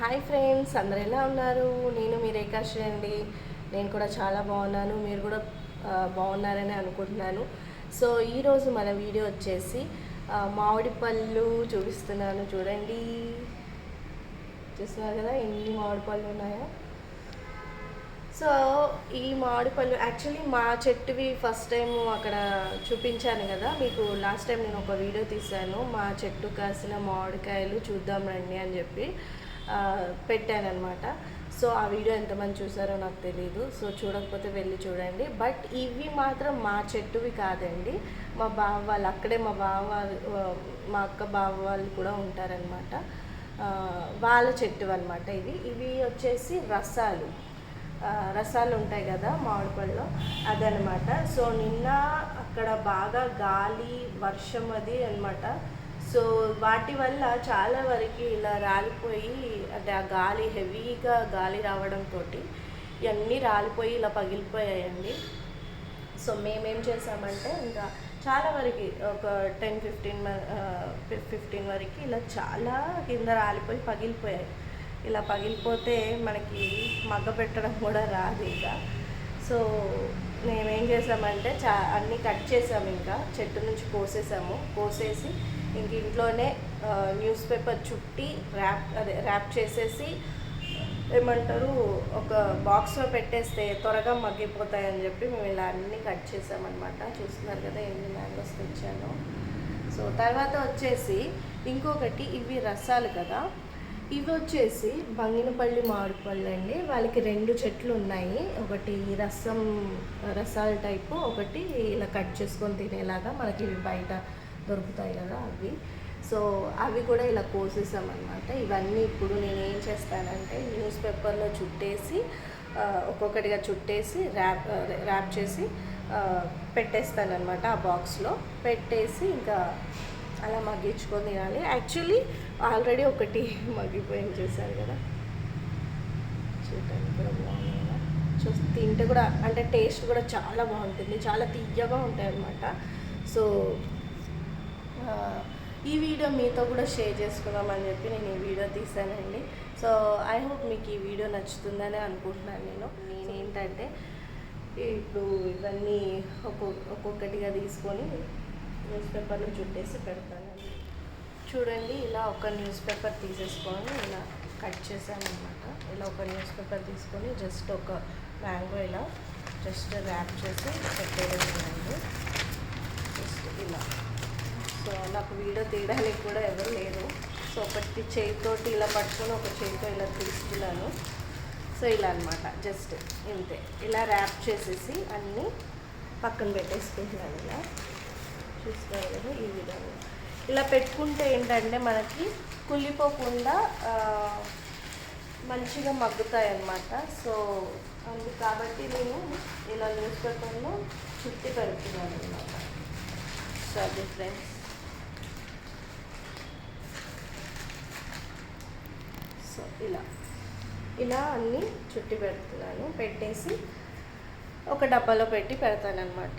Hi friends అందరు ఎలా ఉన్నారు? నేను మీ రేఖాశ్రీ అండి. నేను కూడా చాలా బాగున్నాను. మీరు కూడా బాగున్నారని అనుకుంటున్నాను. సో ఈరోజు మన వీడియో వచ్చేసి మామిడి పళ్ళు చూపిస్తున్నాను చూడండి. చూస్తున్నారు కదా ఎన్ని మామిడి పళ్ళు ఉన్నాయో. సో ఈ మామిడి పళ్ళు యాక్చువల్లీ మా చెట్టువి ఫస్ట్ టైం అక్కడ చూపించాను కదా. మీకు లాస్ట్ టైం నేను ఒక వీడియో తీశాను. మా చెట్టు కాసిన మామిడికాయలు చూద్దాం రండి అని చెప్పి. పెట్టానమాట అనమాట సో ఆ వీడియో ఎంతమంది చూసారో నాకు తెలియదు సో చూడకపోతే వెళ్ళి చూడండి. బట్ ఇవి మాత్రం మా చెట్టువి కాదండి. మా బావ వాళ్ళు అక్కడే మా బావ వాళ్ళు, మా అక్క బావ వాళ్ళు కూడా ఉంటారనమాట వాళ్ళ చెట్టు అనమాట ఇవి. ఇవి వచ్చేసి రసాలు. రసాలు ఉంటాయి కదా మామిడిపళ్ళు అదనమాట సో నిన్న అక్కడ బాగా గాలి వర్షం అది అనమాట సో వాటి వల్ల చాలా వరకు ఇలా రాలిపోయి అంటే ఆ గాలి హెవీగా గాలి రావడంతో ఇవన్నీ రాలిపోయి ఇలా పగిలిపోయాయండి. సో మేమేం చేసామంటే ఇంకా చాలా వరకు ఒక టెన్ ఫిఫ్టీన్ ఫిఫ్టీన్ వరకు ఇలా చాలా కింద రాలిపోయి పగిలిపోయాయి. ఇలా పగిలిపోతే మనకి మగ్గ పెట్టడం కూడా రాదు ఇంకా. సో మేమేం చేసామంటే చా అన్నీ కట్ చేసాము ఇంకా. చెట్టు నుంచి కోసేసాము. కోసేసి ఇంక ఇంట్లోనే న్యూస్ పేపర్ చుట్టి ర్యాప్ అదే ర్యాప్ చేసేసి ఏమంటారు ఒక బాక్స్లో పెట్టేస్తే త్వరగా మగ్గిపోతాయని చెప్పి మేము ఇలా అన్నీ కట్ చేసామన్నమాట. చూస్తున్నారు కదా ఎన్ని మ్యాంగోస్ తెచ్చాను. సో తర్వాత వచ్చేసి ఇంకొకటి ఇవి రసాలు కదా. ఇవి వచ్చేసి బంగినపల్లి మామిడిపళ్ళు అండి. వాళ్ళకి రెండు చెట్లు ఉన్నాయి. ఒకటి రసం రసాల టైపు ఒకటి ఇలా కట్ చేసుకొని తినేలాగా మనకి ఇవి బయట దొరుకుతాయి కదా అవి. సో అవి కూడా ఇలా కోసేసామన్నమాట. ఇవన్నీ ఇప్పుడు నేను ఏం చేస్తానంటే న్యూస్ పేపర్లో చుట్టేసి ఒక్కొక్కటిగా చుట్టేసి ర్యాప్ ర్యాప్ చేసి పెట్టేస్తానమాట పెట్టేస్తానన్నమాట ఆ బాక్స్లో. పెట్టేసి ఇంకా అలా మగ్గించుకొని తినాలి. యాక్చువల్లీ ఆల్రెడీ ఒకటి మగ్గిపోయింది చేశారు కదా. చూడటానికి కూడా బాగుంది? కదా తింటే కూడా అంటే టేస్ట్ కూడా చాలా బాగుంటుంది. చాలా తీయగా ఉంటాయి అన్నమాట సో ఈ వీడియో మీతో కూడా షేర్ చేసుకుందామని చెప్పి నేను ఈ వీడియో తీసానండి. సో ఐ హోప్ మీకు ఈ వీడియో నచ్చుతుందని అనుకుంటున్నాను నేను. నేనేంటంటే ఇప్పుడు ఇవన్నీ ఒక్కొక్క ఒక్కొక్కటిగా తీసుకొని న్యూస్ పేపర్లో చుట్టేసి పెడతానండి చూడండి ఇలా ఒక న్యూస్ పేపర్ తీసేసుకొని ఇలా కట్ చేశాను అనమాట ఇలా ఒక న్యూస్ పేపర్ తీసుకొని జస్ట్ ఒక మ్యాంగో ఇలా జస్ట్ ర్యాప్ చేసి పెట్టేయడం జస్ట్ ఇలా. నాకు వీడియో తీయడానికి కూడా ఎవరు లేరు. సో ఒకటి చేతితోటి ఇలా పట్టుకొని ఒక చేతితో ఇలా తీసుకున్నాను. సో ఇలా అనమాట జస్ట్ ఇంతే. ఇలా ర్యాప్ చేసేసి అన్నీ పక్కన పెట్టేసుకుంటున్నాను ఇలా. చూస్తారు కదా ఈ విధంగా. ఇలా పెట్టుకుంటే ఏంటంటే మనకి కుళ్ళిపోకుండా మంచిగా మగ్గుతాయి అన్నమాట. సో అందు కాబట్టి నేను ఇలా న్యూస్ పేపర్లో చుట్టి పెడుతున్నాను అనమాట సో అది ఫ్రెండ్స్ సో ఇలా. ఇలా అన్నీ చుట్టి పెడుతున్నాను. పెట్టేసి ఒక డబ్బాలో పెట్టి పెడతానమాట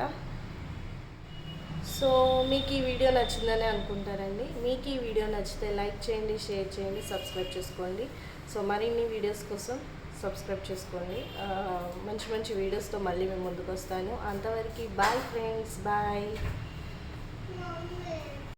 సో మీకు ఈ వీడియో నచ్చిందని అనుకుంటారండి మీకు ఈ వీడియో నచ్చితే లైక్ చేయండి షేర్ చేయండి సబ్స్క్రైబ్ చేసుకోండి. సో మరిన్ని వీడియోస్ కోసం సబ్స్క్రైబ్ చేసుకోండి. మంచి మంచి వీడియోస్తో మళ్ళీ మేము ముందుకు వస్తాను అంతవరకు బాయ్ ఫ్రెండ్స్ బాయ్.